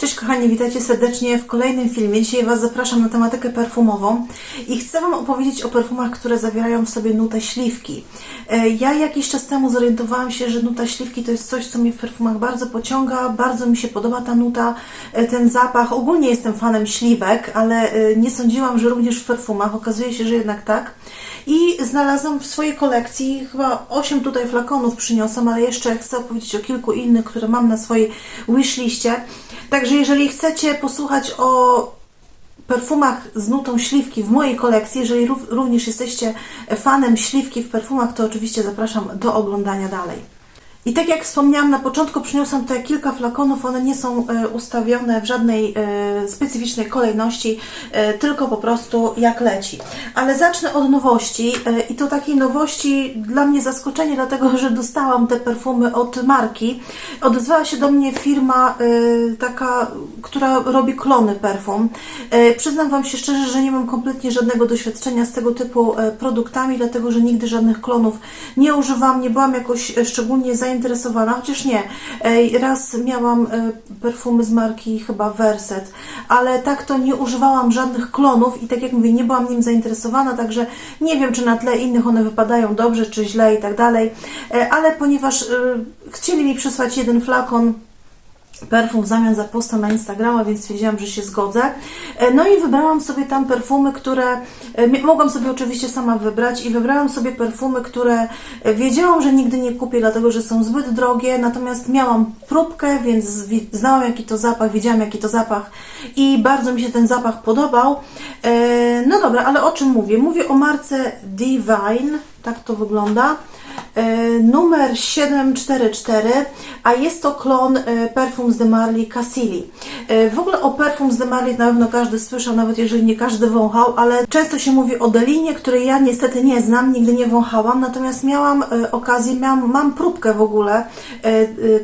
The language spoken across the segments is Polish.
Cześć kochani, witajcie serdecznie w kolejnym filmie. Dzisiaj Was zapraszam na tematykę perfumową i chcę Wam opowiedzieć o perfumach, które zawierają w sobie nutę śliwki. E, Ja jakiś czas temu zorientowałam się, że nuta śliwki to jest coś, co mnie w perfumach bardzo pociąga, bardzo mi się podoba ta nuta, e, ten zapach. Ogólnie jestem fanem śliwek, ale e, nie sądziłam, że również w perfumach. Okazuje się, że jednak tak. I znalazłam w swojej kolekcji, chyba 8 tutaj flakonów przyniosłam, ale jeszcze chcę opowiedzieć o kilku innych, które mam na swojej wishliście. Także jeżeli chcecie posłuchać o perfumach z nutą śliwki w mojej kolekcji, jeżeli rów- również jesteście fanem śliwki w perfumach, to oczywiście zapraszam do oglądania dalej. I tak jak wspomniałam na początku, przyniosłam tutaj kilka flakonów. One nie są e, ustawione w żadnej e, specyficznej kolejności, e, tylko po prostu jak leci. Ale zacznę od nowości i to takiej nowości dla mnie zaskoczenie, dlatego że dostałam te perfumy od marki. Odezwała się do mnie firma taka, która robi klony perfum. Przyznam Wam się szczerze, że nie mam kompletnie żadnego doświadczenia z tego typu produktami, dlatego że nigdy żadnych klonów nie używam, nie byłam jakoś szczególnie zainteresowana, chociaż nie. Raz miałam e, perfumy z marki chyba Verset, ale tak to nie używałam żadnych klonów i tak jak mówię, nie byłam nim zainteresowana, także nie wiem, czy na tle innych one wypadają dobrze, czy źle i tak dalej, E, ale ponieważ e, chcieli mi przysłać jeden flakon perfum w zamian za posta na Instagrama, więc stwierdziłam, że się zgodzę. E, No i wybrałam sobie tam perfumy, które e, mogłam sobie oczywiście sama wybrać i wybrałam sobie perfumy, które e, wiedziałam, że nigdy nie kupię, dlatego że są zbyt drogie, natomiast miałam próbkę, więc wi- znałam jaki to zapach, wiedziałam jaki to zapach i bardzo mi się ten zapach podobał. No dobra, ale o czym mówię? Mówię o marce Divine, tak to wygląda. E, numer 744, a jest to klon e, Perfums de Marly Cassili. E, W ogóle o Perfums de Marly na pewno każdy słyszał, nawet jeżeli nie każdy wąchał, ale często się mówi o Delinie, której ja niestety nie znam, nigdy nie wąchałam, natomiast miałam okazję, miałam, mam próbkę w ogóle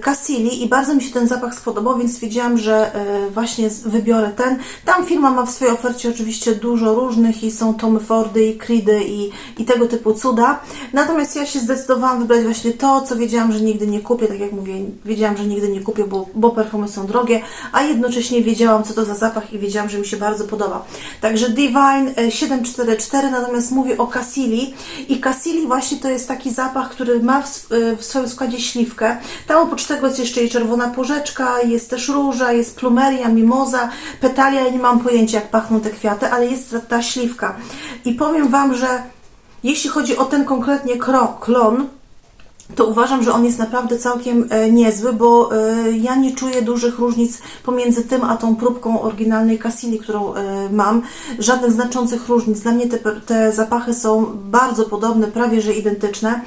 Cassili i bardzo mi się ten zapach spodobał, więc stwierdziłam, że właśnie z- wybiorę ten. Tam firma ma w swojej ofercie oczywiście dużo różnych i są Tomy Fordy i Creedy i, i tego typu cuda. Natomiast ja się zdecydowałam wybrać właśnie to, co wiedziałam, że nigdy nie kupię. Tak jak mówię, wiedziałam, że nigdy nie kupię, bo, bo perfumy są drogie, a jednocześnie wiedziałam, co to za zapach i wiedziałam, że mi się bardzo podoba. Także Divine e, 744, natomiast mówię o Cassili i Cassili właśnie to jest taki zapach, który ma w, e, w swoim składzie śliwkę. Tam oprócz tego jest jeszcze i czerwona porzeczka, jest też róża, jest plumeria, mimoza, petalia. Ja nie mam pojęcia, jak pachną te kwiaty, ale jest ta, ta śliwka. I powiem Wam, że jeśli chodzi o ten konkretnie klon, to uważam, że on jest naprawdę całkiem e, niezły, bo e, ja nie czuję dużych różnic pomiędzy tym a tą próbką oryginalnej Cassili, którą e, mam. Żadnych znaczących różnic. Dla mnie te, te zapachy są bardzo podobne, prawie że identyczne.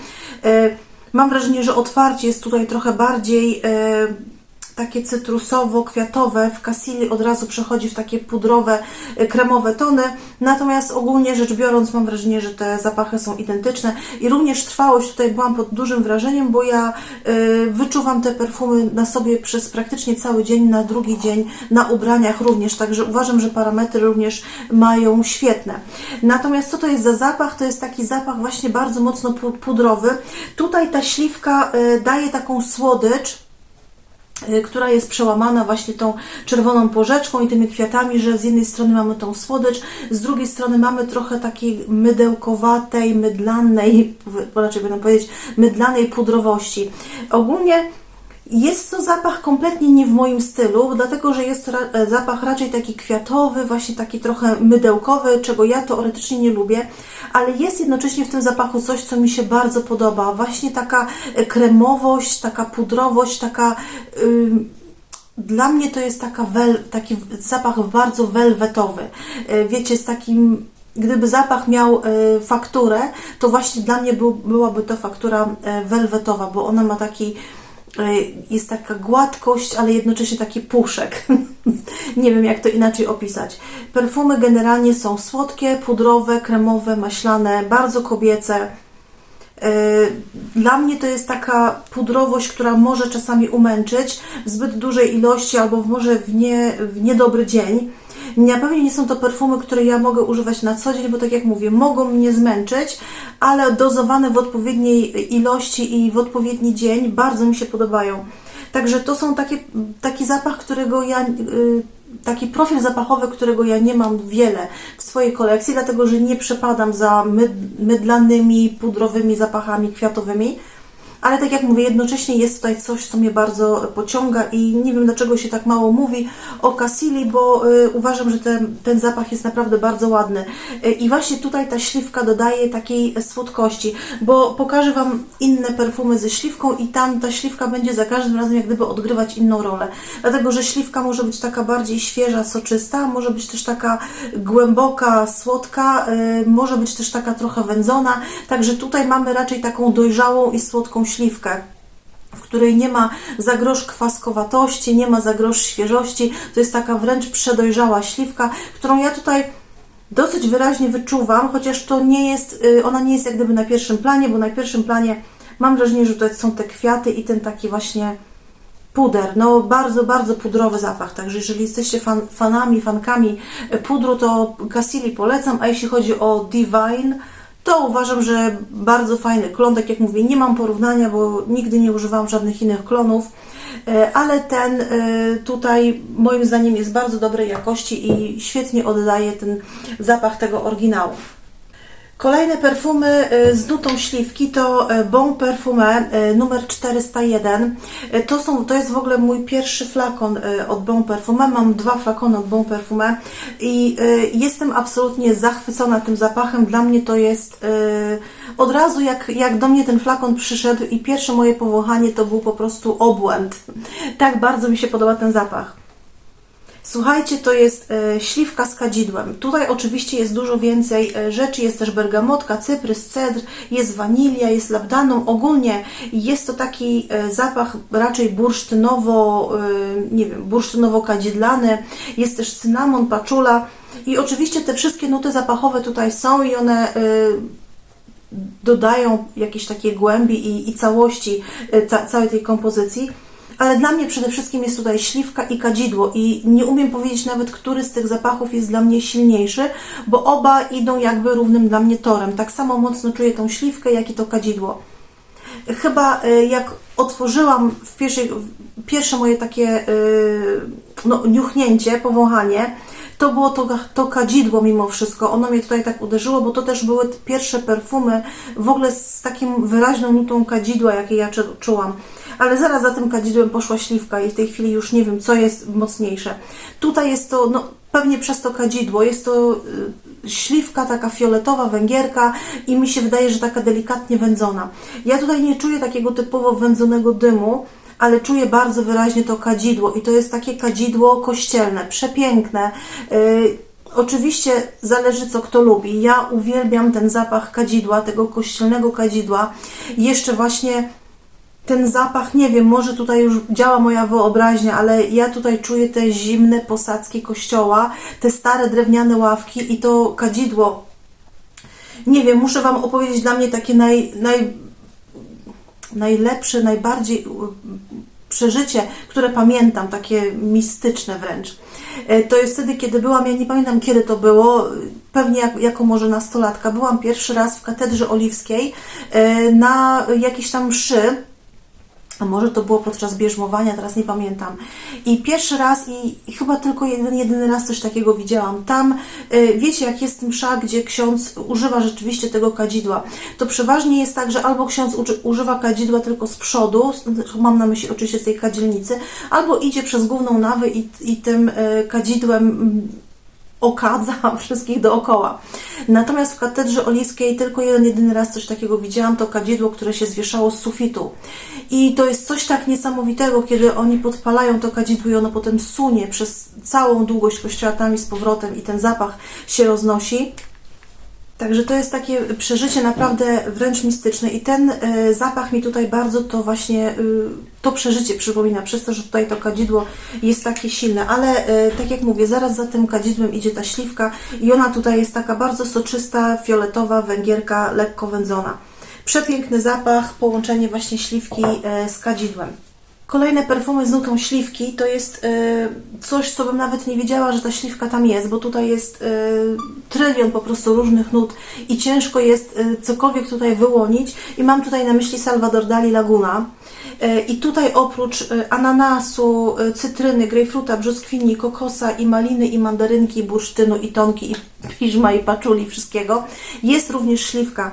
Mam wrażenie, że otwarcie jest tutaj trochę bardziej takie cytrusowo-kwiatowe. W Cassili od razu przechodzi w takie pudrowe, e, kremowe tony. Natomiast ogólnie rzecz biorąc mam wrażenie, że te zapachy są identyczne. I również trwałość tutaj byłam pod dużym wrażeniem, bo ja e, wyczuwam te perfumy na sobie przez praktycznie cały dzień, na drugi dzień na ubraniach również. Także uważam, że parametry również mają świetne. Natomiast co to jest za zapach? To jest taki zapach właśnie bardzo mocno pu- pudrowy. Tutaj ta śliwka e, daje taką słodycz, która jest przełamana właśnie tą czerwoną porzeczką i tymi kwiatami, że z jednej strony mamy tą słodycz, z drugiej strony mamy trochę takiej mydełkowatej, mydlanej, raczej będę powiedzieć, mydlanej pudrowości. Ogólnie jest to zapach kompletnie nie w moim stylu, dlatego że jest ra- e, zapach raczej taki kwiatowy, właśnie taki trochę mydełkowy, czego ja teoretycznie nie lubię, ale jest jednocześnie w tym zapachu coś, co mi się bardzo podoba. Właśnie taka e, kremowość, taka pudrowość, taka. ym, dla mnie to jest taka wel, taki zapach bardzo welwetowy. E, Wiecie, z takim. Gdyby zapach miał fakturę, to właśnie dla mnie był, byłaby to faktura welwetowa, bo ona ma taki. Jest taka gładkość, ale jednocześnie taki puszek. Nie wiem, jak to inaczej opisać. Perfumy generalnie są słodkie, pudrowe, kremowe, maślane, bardzo kobiece. E, Dla mnie to jest taka pudrowość, która może czasami umęczyć w zbyt dużej ilości albo może w, nie, w niedobry dzień. Na pewno nie są to perfumy, które ja mogę używać na co dzień, bo tak jak mówię, mogą mnie zmęczyć, ale dozowane w odpowiedniej ilości i w odpowiedni dzień bardzo mi się podobają. Także to są takie, taki zapach, którego ja, y, taki profil zapachowy, którego ja nie mam wiele w swojej kolekcji, dlatego że nie przepadam za myd, mydlanymi, pudrowymi zapachami kwiatowymi. Ale tak jak mówię, jednocześnie jest tutaj coś, co mnie bardzo pociąga i nie wiem dlaczego się tak mało mówi o Cassili, bo y, uważam, że ten, ten zapach jest naprawdę bardzo ładny. Y, I właśnie tutaj ta śliwka dodaje takiej słodkości, bo pokażę Wam inne perfumy ze śliwką i tam ta śliwka będzie za każdym razem jak gdyby odgrywać inną rolę. Dlatego, że śliwka może być taka bardziej świeża, soczysta, może być też taka głęboka, słodka, y, może być też taka trochę wędzona. Także tutaj mamy raczej taką dojrzałą i słodką śliwkę w której nie ma za grosz kwaskowatości, nie ma za grosz świeżości. To jest taka wręcz przedojrzała śliwka, którą ja tutaj dosyć wyraźnie wyczuwam, chociaż to nie jest, y, ona nie jest jak gdyby na pierwszym planie, bo na pierwszym planie mam wrażenie, że to są te kwiaty i ten taki właśnie puder. No bardzo, bardzo pudrowy zapach, także jeżeli jesteście fan, fanami, fankami pudru, to Cassili polecam, a jeśli chodzi o Divine, to uważam, że bardzo fajny klon. Tak jak mówię, nie mam porównania, bo nigdy nie używałam żadnych innych klonów, e, ale ten e, tutaj moim zdaniem jest bardzo dobrej jakości i świetnie oddaje ten zapach tego oryginału. Kolejne perfumy y, z nutą śliwki to y, Bon Parfumé y, numer 401. Y, To, są, to jest w ogóle mój pierwszy flakon od Bon Parfumé. Mam dwa flakony od Bon Parfumé i jestem absolutnie zachwycona tym zapachem. Dla mnie to jest od razu jak, jak do mnie ten flakon przyszedł i pierwsze moje powąchanie to był po prostu obłęd. Tak bardzo mi się podoba ten zapach. Słuchajcie, to jest e, śliwka z kadzidłem. Tutaj oczywiście jest dużo więcej e, rzeczy. Jest też bergamotka, cyprys, cedr, jest wanilia, jest labdanum. Ogólnie jest to taki e, zapach raczej bursztynowo, nie wiem, bursztynowo-kadzidlany. Jest też cynamon, paczula. I oczywiście te wszystkie nuty zapachowe tutaj są i one dodają jakieś takie głębi i, i całości ca, całej tej kompozycji. Ale dla mnie przede wszystkim jest tutaj śliwka i kadzidło i nie umiem powiedzieć nawet, który z tych zapachów jest dla mnie silniejszy, bo oba idą jakby równym dla mnie torem. Tak samo mocno czuję tą śliwkę, jak i to kadzidło. Chyba y, jak otworzyłam w pierwszej, pierwsze moje takie y, no, niuchnięcie, powąchanie, to było to, to kadzidło mimo wszystko. Ono mnie tutaj tak uderzyło, bo to też były pierwsze perfumy w ogóle z takim wyraźną nutą kadzidła, jakie ja czu- czułam. Ale zaraz za tym kadzidłem poszła śliwka i w tej chwili już nie wiem, co jest mocniejsze. Tutaj jest to, no pewnie przez to kadzidło, jest to y, śliwka taka fioletowa, węgierka i mi się wydaje, że taka delikatnie wędzona. Ja tutaj nie czuję takiego typowo wędzonego dymu, ale czuję bardzo wyraźnie to kadzidło i to jest takie kadzidło kościelne, przepiękne. Yy, Oczywiście zależy co kto lubi. Ja uwielbiam ten zapach kadzidła, tego kościelnego kadzidła. Jeszcze właśnie ten zapach, nie wiem, może tutaj już działa moja wyobraźnia, ale ja tutaj czuję te zimne posadzki kościoła, te stare drewniane ławki i to kadzidło. Nie wiem, muszę Wam opowiedzieć dla mnie takie naj, naj, najlepsze, najbardziej przeżycie, które pamiętam, takie mistyczne wręcz. E, To jest wtedy, kiedy byłam, ja nie pamiętam kiedy to było, pewnie jak, jako może nastolatka, byłam pierwszy raz w katedrze oliwskiej e, na jakiejś tam mszy, może to było podczas bierzmowania, teraz nie pamiętam. I pierwszy raz i, i chyba tylko jeden, jedyny raz coś takiego widziałam. Tam, y, wiecie, jak jest msza, gdzie ksiądz używa rzeczywiście tego kadzidła, to przeważnie jest tak, że albo ksiądz uczy, używa kadzidła tylko z przodu, mam na myśli oczywiście z tej kadzielnicy, albo idzie przez główną nawę i, i tym y, kadzidłem mm, okadza wszystkich dookoła. Natomiast w katedrze oliwskiej tylko jeden, jedyny raz coś takiego widziałam, to kadzidło, które się zwieszało z sufitu. I to jest coś tak niesamowitego, kiedy oni podpalają to kadzidło i ono potem sunie przez całą długość kościoła tam z powrotem i ten zapach się roznosi. Także to jest takie przeżycie naprawdę wręcz mistyczne i ten e, zapach mi tutaj bardzo to właśnie, e, to przeżycie przypomina, przez to, że tutaj to kadzidło jest takie silne, ale e, tak jak mówię, zaraz za tym kadzidłem idzie ta śliwka i ona tutaj jest taka bardzo soczysta, fioletowa, węgierka, lekko wędzona. Przepiękny zapach, połączenie właśnie śliwki z kadzidłem. Kolejne perfumy z nutą śliwki to jest e, coś, co bym nawet nie wiedziała, że ta śliwka tam jest, bo tutaj jest e, trylion po prostu różnych nut i ciężko jest e, cokolwiek tutaj wyłonić. I mam tutaj na myśli Salvador Dali Laguna. I tutaj oprócz ananasu, cytryny, grejpfruta, brzoskwini, kokosa i maliny i mandarynki, bursztynu i tonki i piżma i paczuli wszystkiego, jest również śliwka.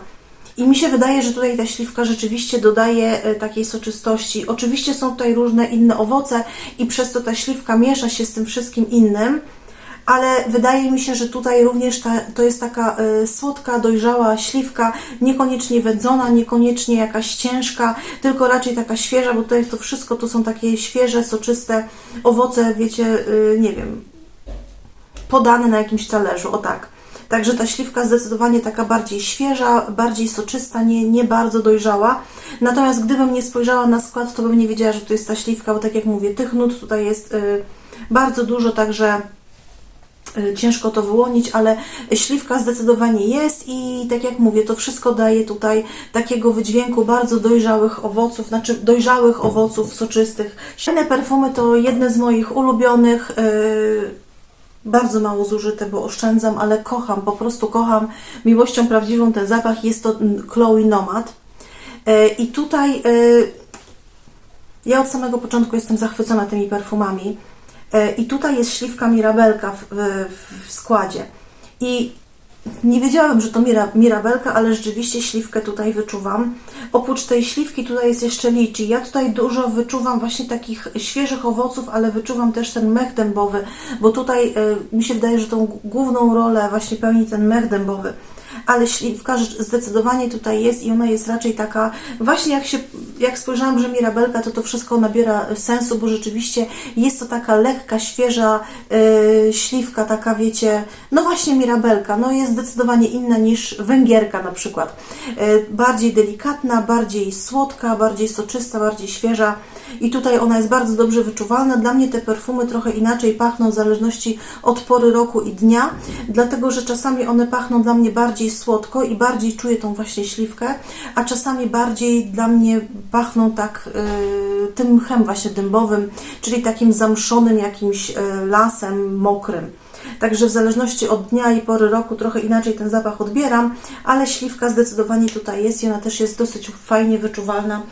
I mi się wydaje, że tutaj ta śliwka rzeczywiście dodaje e, takiej soczystości. Oczywiście są tutaj różne inne owoce i przez to ta śliwka miesza się z tym wszystkim innym, ale wydaje mi się, że tutaj również ta, to jest taka e, słodka, dojrzała śliwka, niekoniecznie wędzona, niekoniecznie jakaś ciężka, tylko raczej taka świeża, bo tutaj to wszystko to są takie świeże, soczyste owoce, wiecie, e, nie wiem, podane na jakimś talerzu, o tak. Także ta śliwka zdecydowanie taka bardziej świeża, bardziej soczysta, nie, nie bardzo dojrzała. Natomiast gdybym nie spojrzała na skład, to bym nie wiedziała, że to jest ta śliwka, bo tak jak mówię, tych nut tutaj jest y, bardzo dużo, także y, ciężko to wyłonić, ale śliwka zdecydowanie jest i tak jak mówię, to wszystko daje tutaj takiego wydźwięku bardzo dojrzałych owoców, znaczy dojrzałych owoców soczystych. Inne perfumy to jedne z moich ulubionych. y, bardzo mało zużyte, bo oszczędzam, ale kocham, po prostu kocham miłością prawdziwą ten zapach. Jest to mm, Chloe Nomad. E, I tutaj e, ja od samego początku jestem zachwycona tymi perfumami. E, I tutaj jest śliwka Mirabelka w, w, w składzie. I nie wiedziałam, że to mira, mirabelka, ale rzeczywiście śliwkę tutaj wyczuwam. Oprócz tej śliwki tutaj jest jeszcze liczy. Ja tutaj dużo wyczuwam właśnie takich świeżych owoców, ale wyczuwam też ten mech dębowy, bo tutaj e, mi się wydaje, że tą główną rolę właśnie pełni ten mech dębowy. Ale śliwka zdecydowanie tutaj jest i ona jest raczej taka, właśnie jak się, jak spojrzałam, że mirabelka, to to wszystko nabiera sensu, bo rzeczywiście jest to taka lekka, świeża e, śliwka, taka wiecie, no właśnie mirabelka, no jest zdecydowanie inna niż węgierka na przykład. E, bardziej delikatna, bardziej słodka, bardziej soczysta, bardziej świeża i tutaj ona jest bardzo dobrze wyczuwalna. Dla mnie te perfumy trochę inaczej pachną w zależności od pory roku i dnia, dlatego że czasami one pachną dla mnie bardziej słodko i bardziej czuję tą właśnie śliwkę, a czasami bardziej dla mnie pachną tak e, tym mchem właśnie dębowym, czyli takim zamszonym jakimś e, lasem mokrym. Także w zależności od dnia i pory roku trochę inaczej ten zapach odbieram, ale śliwka zdecydowanie tutaj jest i ona też jest dosyć fajnie wyczuwalna.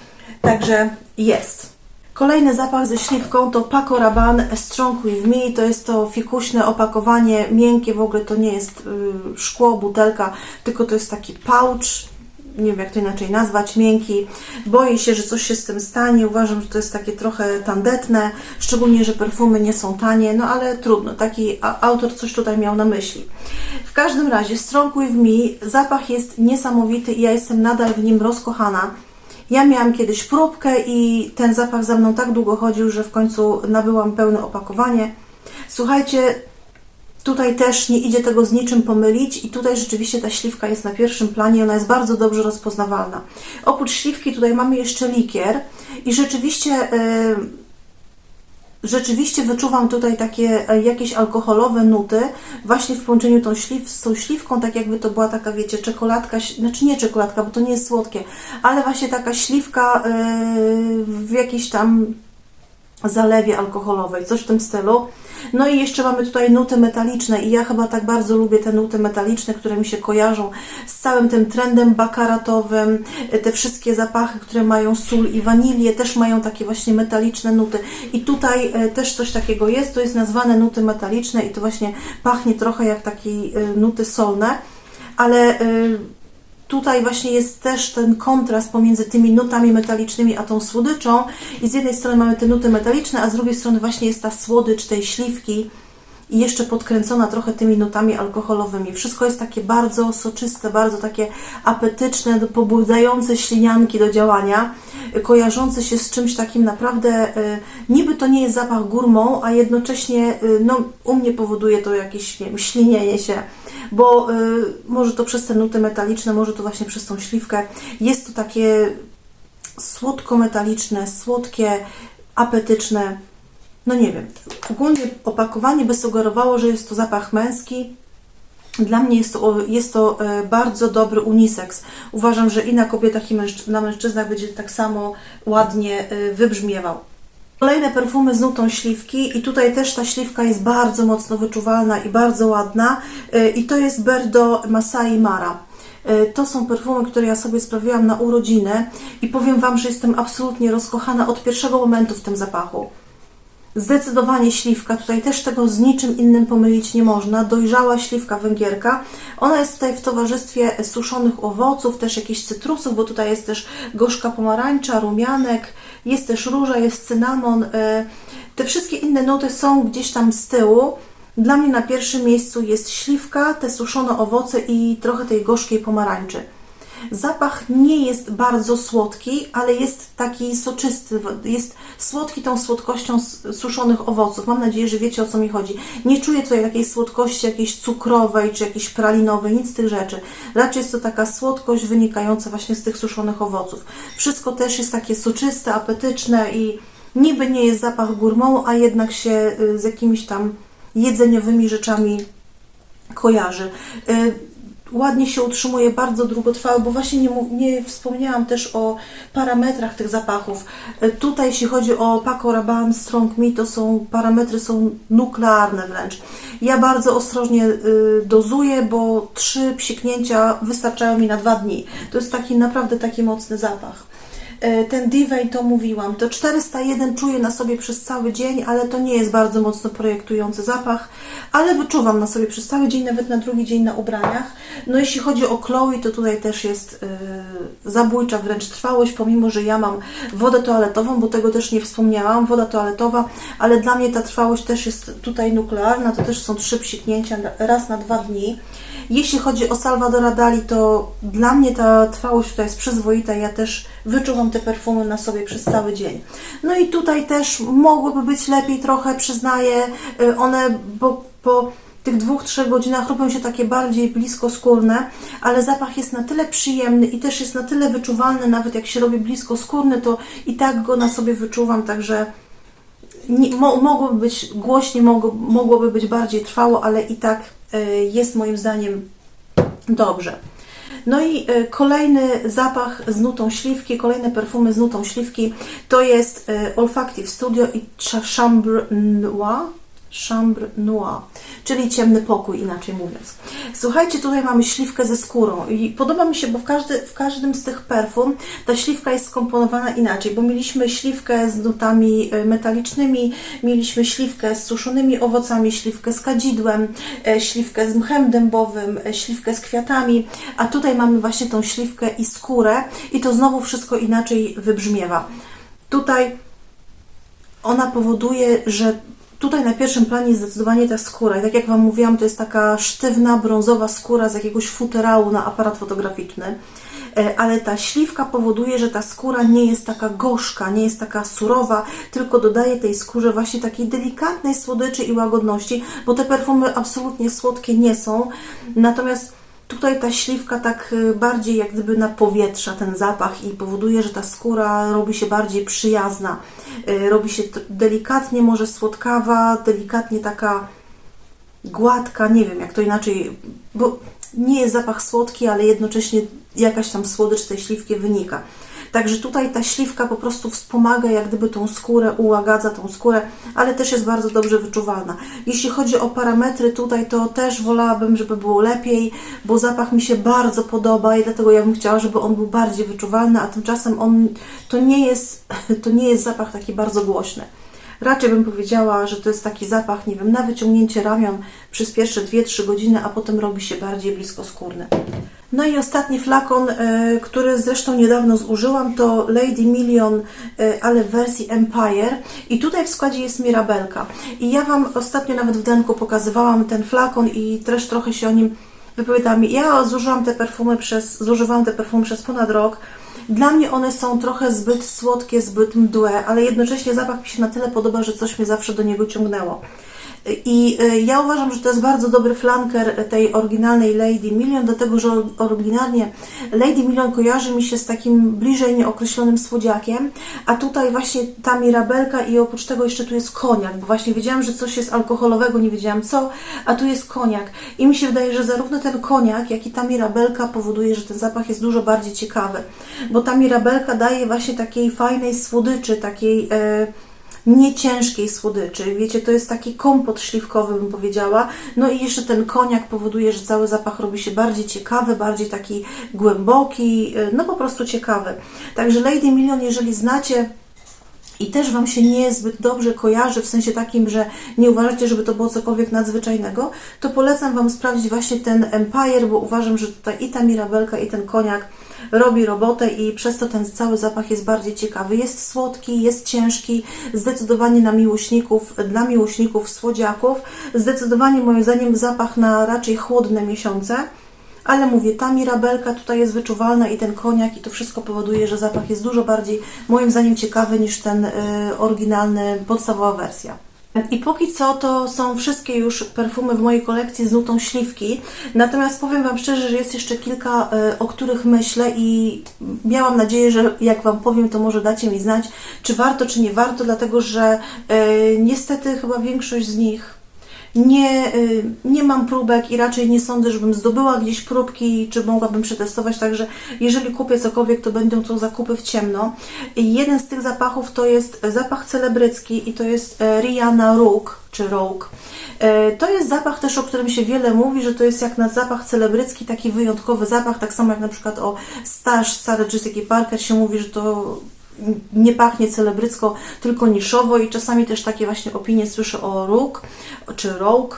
Także jest. Kolejny zapach ze śliwką to Paco Rabanne Strong With Me. To jest to fikuśne opakowanie, miękkie, w ogóle to nie jest y, szkło, butelka, tylko to jest taki pouch, nie wiem jak to inaczej nazwać, miękki. Boję się, że coś się z tym stanie. Uważam, że to jest takie trochę tandetne, szczególnie, że perfumy nie są tanie, no ale trudno. Taki autor coś tutaj miał na myśli. W każdym razie, Strong With Me, zapach jest niesamowity i ja jestem nadal w nim rozkochana. Ja miałam kiedyś próbkę i ten zapach za mną tak długo chodził, że w końcu nabyłam pełne opakowanie. Słuchajcie, Tutaj też nie idzie tego z niczym pomylić i tutaj rzeczywiście ta śliwka jest na pierwszym planie, ona jest bardzo dobrze rozpoznawalna. Oprócz śliwki tutaj mamy jeszcze likier i rzeczywiście e, rzeczywiście wyczuwam tutaj takie e, jakieś alkoholowe nuty właśnie w połączeniu tą śliw, z tą śliwką, tak jakby to była taka, wiecie, czekoladka, znaczy nie czekoladka, bo to nie jest słodkie, ale właśnie taka śliwka e, w jakiejś tam zalewie alkoholowej, coś w tym stylu. No i jeszcze mamy tutaj nuty metaliczne i ja chyba tak bardzo lubię te nuty metaliczne, które mi się kojarzą z całym tym trendem bakaratowym. Te wszystkie zapachy, które mają sól i wanilię, też mają takie właśnie metaliczne nuty. I tutaj e, też coś takiego jest, to jest nazwane nuty metaliczne i to właśnie pachnie trochę jak takie nuty solne, ale e, tutaj właśnie jest też ten kontrast pomiędzy tymi nutami metalicznymi a tą słodyczą i z jednej strony mamy te nuty metaliczne, a z drugiej strony właśnie jest ta słodycz tej śliwki i jeszcze podkręcona trochę tymi nutami alkoholowymi. Wszystko jest takie bardzo soczyste, bardzo takie apetyczne, pobudzające ślinianki do działania, kojarzące się z czymś takim naprawdę, y, niby to nie jest zapach górmą, a jednocześnie y, no, u mnie powoduje to jakieś nie wiem, ślinienie się, bo y, może to przez te nuty metaliczne, może to właśnie przez tą śliwkę. Jest to takie słodko-metaliczne, słodkie, apetyczne. No nie wiem. Ogólnie opakowanie by sugerowało, że jest to zapach męski. Dla mnie jest to, jest to e, bardzo dobry unisex. Uważam, że i na kobietach, i na mężczyznach będzie tak samo ładnie e, wybrzmiewał. Kolejne perfumy z nutą śliwki i tutaj też ta śliwka jest bardzo mocno wyczuwalna i bardzo ładna Y, i to jest Berdo Masai Mara. To są perfumy, które ja sobie sprawiłam na urodziny i powiem Wam, że jestem absolutnie rozkochana od pierwszego momentu w tym zapachu. Zdecydowanie śliwka, tutaj też tego z niczym innym pomylić nie można. Dojrzała śliwka węgierka. Ona jest tutaj w towarzystwie suszonych owoców, też jakichś cytrusów, bo tutaj jest też gorzka pomarańcza, rumianek, jest też róża, jest cynamon. Y, Te wszystkie inne nuty są gdzieś tam z tyłu. Dla mnie na pierwszym miejscu jest śliwka, te suszone owoce i trochę tej gorzkiej pomarańczy. Zapach nie jest bardzo słodki, ale jest taki soczysty, jest słodki tą słodkością suszonych owoców. Mam nadzieję, że wiecie o co mi chodzi. Nie czuję tutaj takiej słodkości jakiejś cukrowej czy jakiejś pralinowej, nic z tych rzeczy. Raczej jest to taka słodkość wynikająca właśnie z tych suszonych owoców. Wszystko też jest takie soczyste, apetyczne i niby nie jest zapach gourmand, a jednak się y, z jakimiś tam jedzeniowymi rzeczami kojarzy. Ładnie się utrzymuje, bardzo długotrwałe, bo właśnie nie, nie wspomniałam też o parametrach tych zapachów. Y, Tutaj, jeśli chodzi o Paco Rabanne Strong Me, to są parametry są nuklearne wręcz. Ja bardzo ostrożnie y, dozuję, bo trzy psiknięcia wystarczają mi na dwa dni. To jest taki naprawdę taki mocny zapach. E, Ten Divey to mówiłam, to 401 czuję na sobie przez cały dzień, ale to nie jest bardzo mocno projektujący zapach, ale wyczuwam na sobie przez cały dzień, nawet na drugi dzień na ubraniach. No jeśli chodzi o Chloe, to tutaj też jest e, zabójcza wręcz trwałość, pomimo, że ja mam wodę toaletową, bo tego też nie wspomniałam, woda toaletowa, ale dla mnie ta trwałość też jest tutaj nuklearna, to też są trzy psiknięcia raz na dwa dni. Jeśli chodzi o Salvadora Dali, to dla mnie ta trwałość tutaj jest przyzwoita. Ja też wyczuwam te perfumy na sobie przez cały dzień. No i tutaj też mogłoby być lepiej trochę, przyznaję. Y, One bo, po tych dwóch, trzech godzinach robią się takie bardziej blisko skórne, ale zapach jest na tyle przyjemny i też jest na tyle wyczuwalny, nawet jak się robi blisko skórny, to i tak go na sobie wyczuwam, także nie, mo, mogłoby być głośniej, mogło, mogłoby być bardziej trwało, ale i tak jest moim zdaniem dobrze. No i y, kolejny zapach z nutą śliwki, kolejne perfumy z nutą śliwki to jest y, Olfactive Studio i Ch- Chambre Noir. Chambre Noir, czyli ciemny pokój, inaczej mówiąc. Słuchajcie, tutaj mamy śliwkę ze skórą i podoba mi się, bo w, każdy, w każdym z tych perfum ta śliwka jest skomponowana inaczej, bo mieliśmy śliwkę z nutami y, metalicznymi, mieliśmy śliwkę z suszonymi owocami, śliwkę z kadzidłem, e, śliwkę z mchem dębowym, e, śliwkę z kwiatami, a tutaj mamy właśnie tą śliwkę i skórę i to znowu wszystko inaczej wybrzmiewa. Tutaj ona powoduje, że tutaj na pierwszym planie jest zdecydowanie ta skóra. I tak jak Wam mówiłam, to jest taka sztywna, brązowa skóra z jakiegoś futerału na aparat fotograficzny. E, Ale ta śliwka powoduje, że ta skóra nie jest taka gorzka, nie jest taka surowa, tylko dodaje tej skórze właśnie takiej delikatnej słodyczy i łagodności, bo te perfumy absolutnie słodkie nie są. Natomiast Tutaj ta śliwka tak y, bardziej jak gdyby napowietrza ten zapach i powoduje, że ta skóra robi się bardziej przyjazna. Y, Robi się delikatnie, może słodkawa, delikatnie taka gładka, nie wiem jak to inaczej, bo nie jest zapach słodki, ale jednocześnie jakaś tam słodycz tej śliwki wynika. Także tutaj ta śliwka po prostu wspomaga jak gdyby tą skórę, ułagadza tą skórę, ale też jest bardzo dobrze wyczuwalna. Jeśli chodzi o parametry tutaj, to też wolałabym, żeby było lepiej, bo zapach mi się bardzo podoba i dlatego ja bym chciała, żeby on był bardziej wyczuwalny, a tymczasem on to nie jest, to nie jest zapach taki bardzo głośny. Raczej bym powiedziała, że to jest taki zapach, nie wiem, na wyciągnięcie ramion przez pierwsze 2-3 godziny, a potem robi się bardziej bliskoskórny. No i ostatni flakon, e, który zresztą niedawno zużyłam, to Lady Million, e, ale w wersji Empire. I tutaj w składzie jest Mirabelka. I ja Wam ostatnio nawet w denku pokazywałam ten flakon i też trochę się o nim wypowiadam. Ja zużyłam te perfumy przez, zużywałam te perfumy przez ponad rok. Dla mnie one są trochę zbyt słodkie, zbyt mdłe, ale jednocześnie zapach mi się na tyle podoba, że coś mnie zawsze do niego ciągnęło. I y, ja uważam, że to jest bardzo dobry flanker tej oryginalnej Lady Million, dlatego że oryginalnie Lady Million kojarzy mi się z takim bliżej nieokreślonym słodziakiem, a tutaj właśnie ta mirabelka i oprócz tego jeszcze tu jest koniak, bo właśnie wiedziałam, że coś jest alkoholowego, nie wiedziałam co, a tu jest koniak. I mi się wydaje, że zarówno ten koniak, jak i ta mirabelka powoduje, że ten zapach jest dużo bardziej ciekawy, bo ta mirabelka daje właśnie takiej fajnej słodyczy, takiej... E, nie ciężkiej słodyczy. Wiecie, to jest taki kompot śliwkowy, bym powiedziała. No i jeszcze ten koniak powoduje, że cały zapach robi się bardziej ciekawy, bardziej taki głęboki, y, no po prostu ciekawy. Także Lady Million, jeżeli znacie i też Wam się niezbyt dobrze kojarzy, w sensie takim, że nie uważacie, żeby to było cokolwiek nadzwyczajnego, to polecam Wam sprawdzić właśnie ten Empire, bo uważam, że tutaj i ta mirabelka, i ten koniak robi robotę i przez to ten cały zapach jest bardziej ciekawy. Jest słodki, jest ciężki, zdecydowanie na miłośników, dla miłośników słodziaków. Zdecydowanie moim zdaniem zapach na raczej chłodne miesiące. Ale mówię, ta mirabelka tutaj jest wyczuwalna i ten koniak i to wszystko powoduje, że zapach jest dużo bardziej moim zdaniem ciekawy niż ten y, oryginalny, podstawowa wersja. I póki co to są wszystkie już perfumy w mojej kolekcji z nutą śliwki. Natomiast powiem Wam szczerze, że jest jeszcze kilka, y, o których myślę i miałam nadzieję, że jak Wam powiem, to może dacie mi znać, czy warto, czy nie warto, dlatego że y, niestety chyba większość z nich nie, y, nie mam próbek i raczej nie sądzę, żebym zdobyła gdzieś próbki, czy mogłabym przetestować, także jeżeli kupię cokolwiek, to będą to zakupy w ciemno. I jeden z tych zapachów to jest zapach celebrycki i to jest e, Rihanna Rogue, czy Rogue. E, To jest zapach też, o którym się wiele mówi, że to jest jak na zapach celebrycki, taki wyjątkowy zapach, tak samo jak na przykład o Stash Sarah Jessica Parker się mówi, że to nie pachnie celebrycko, tylko niszowo i czasami też takie właśnie opinie słyszę o Rogue czy Rogue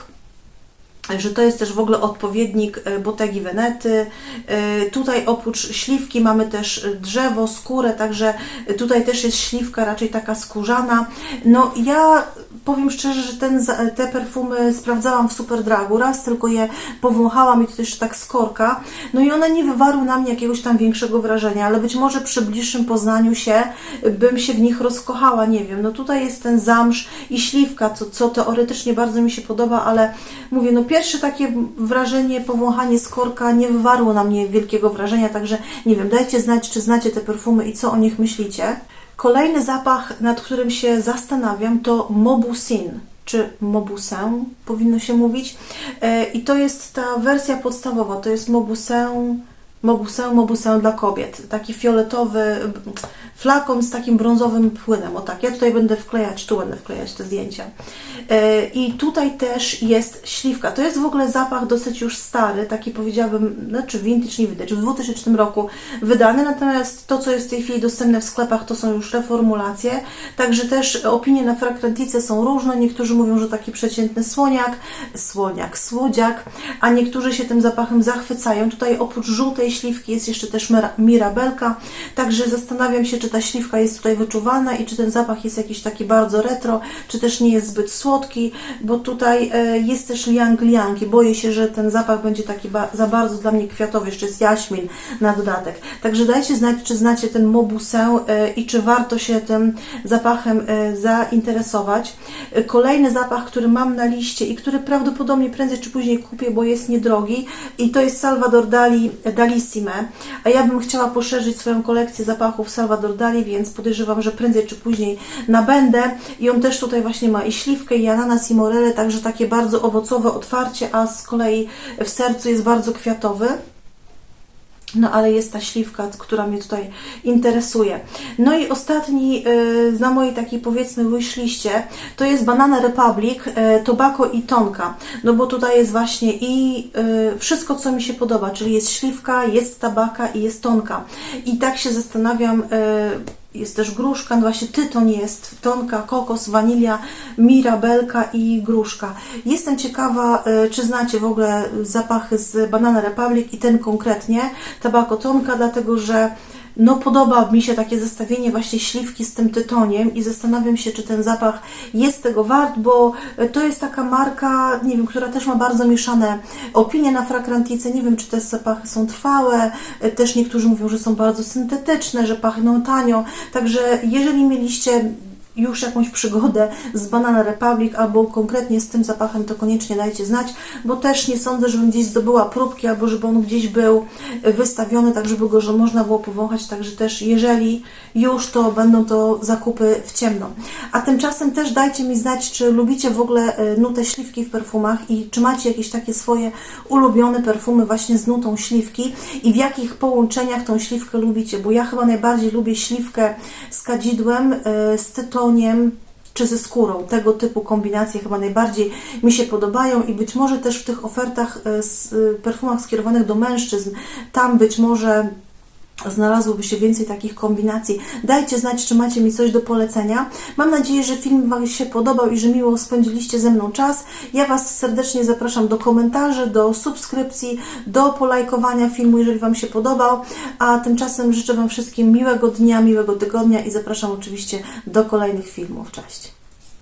że to jest też w ogóle odpowiednik e, Bottegi Venety. E, Tutaj oprócz śliwki mamy też drzewo, skórę, także tutaj też jest śliwka raczej taka skórzana. No ja powiem szczerze, że ten, te perfumy sprawdzałam w Superdragu, raz tylko je powąchałam i to też tak skorka. No i one nie wywarły na mnie jakiegoś tam większego wrażenia, ale być może przy bliższym poznaniu się bym się w nich rozkochała, nie wiem. No tutaj jest ten zamsz i śliwka, co, co teoretycznie bardzo mi się podoba, ale mówię, no pierwsze takie wrażenie, powąchanie skorka nie wywarło na mnie wielkiego wrażenia, także nie wiem, dajcie znać, czy znacie te perfumy i co o nich myślicie. Kolejny zapach, nad którym się zastanawiam, to Mobusin, czy Mobusę powinno się mówić. E, I to jest ta wersja podstawowa, to jest Mobusę, Mobusę, Mobusę dla kobiet. Taki fioletowy flakon z takim brązowym płynem. O tak, ja tutaj będę wklejać, tu będę wklejać te zdjęcia. E, I tutaj też jest śliwka. To jest w ogóle zapach dosyć już stary, taki powiedziałabym, znaczy vintage, nie widać, w 2000 roku wydany, natomiast to, co jest w tej chwili dostępne w sklepach, to są już reformulacje, także też opinie na fragrantice są różne. Niektórzy mówią, że taki przeciętny słoniak, słoniak, słodziak, a niektórzy się tym zapachem zachwycają. Tutaj oprócz żółtej śliwki jest jeszcze też mira- mirabelka, także zastanawiam się, czy ta śliwka jest tutaj wyczuwalna i czy ten zapach jest jakiś taki bardzo retro, czy też nie jest zbyt słodki, bo tutaj e, jest też liang liang i boję się, że ten zapach będzie taki za bardzo dla mnie kwiatowy, jeszcze jest jaśmin na dodatek. Także dajcie znać, czy znacie ten mobusę e, i czy warto się tym zapachem e, zainteresować. Kolejny zapach, który mam na liście i który prawdopodobnie prędzej czy później kupię, bo jest niedrogi i to jest Salvador Dali Dalissime, a ja bym chciała poszerzyć swoją kolekcję zapachów Salvador Dali, więc podejrzewam, że prędzej czy później nabędę i on też tutaj właśnie ma i śliwkę, i ananas, i morele, także takie bardzo owocowe otwarcie, a z kolei w sercu jest bardzo kwiatowy. No ale jest ta śliwka, która mnie tutaj interesuje. No i ostatni y, na mojej takiej powiedzmy wishliście to jest Banana Republic, y, Tobacco i Tonka. No bo tutaj jest właśnie i y, wszystko co mi się podoba, czyli jest śliwka, jest tabaka i jest tonka. I tak się zastanawiam, y, jest też gruszka, no właśnie tyton jest, tonka, kokos, wanilia, mirabelka i gruszka. Jestem ciekawa, y, czy znacie w ogóle zapachy z Banana Republic i ten konkretnie, tabako tonka, dlatego że no podoba mi się takie zestawienie właśnie śliwki z tym tytoniem i zastanawiam się, czy ten zapach jest tego wart, bo to jest taka marka, nie wiem, która też ma bardzo mieszane opinie na fragrantice. Nie wiem, czy te zapachy są trwałe. Też niektórzy mówią, że są bardzo syntetyczne, że pachną tanio. Także jeżeli mieliście już jakąś przygodę z Banana Republic albo konkretnie z tym zapachem, to koniecznie dajcie znać, bo też nie sądzę, żebym gdzieś zdobyła próbki albo żeby on gdzieś był wystawiony, tak żeby go że można było powąchać, także też jeżeli już, to będą to zakupy w ciemno. A tymczasem też dajcie mi znać, czy lubicie w ogóle e, nutę śliwki w perfumach i czy macie jakieś takie swoje ulubione perfumy właśnie z nutą śliwki i w jakich połączeniach tą śliwkę lubicie, bo ja chyba najbardziej lubię śliwkę z kadzidłem, e, z tytoniem, czy ze skórą. Tego typu kombinacje chyba najbardziej mi się podobają i być może też w tych ofertach, e, z, e, perfumach skierowanych do mężczyzn, tam być może znalazłoby się więcej takich kombinacji. Dajcie znać, czy macie mi coś do polecenia. Mam nadzieję, że film Wam się podobał i że miło spędziliście ze mną czas. Ja Was serdecznie zapraszam do komentarzy, do subskrypcji, do polajkowania filmu, jeżeli Wam się podobał. A tymczasem życzę Wam wszystkim miłego dnia, miłego tygodnia i zapraszam oczywiście do kolejnych filmów. Cześć!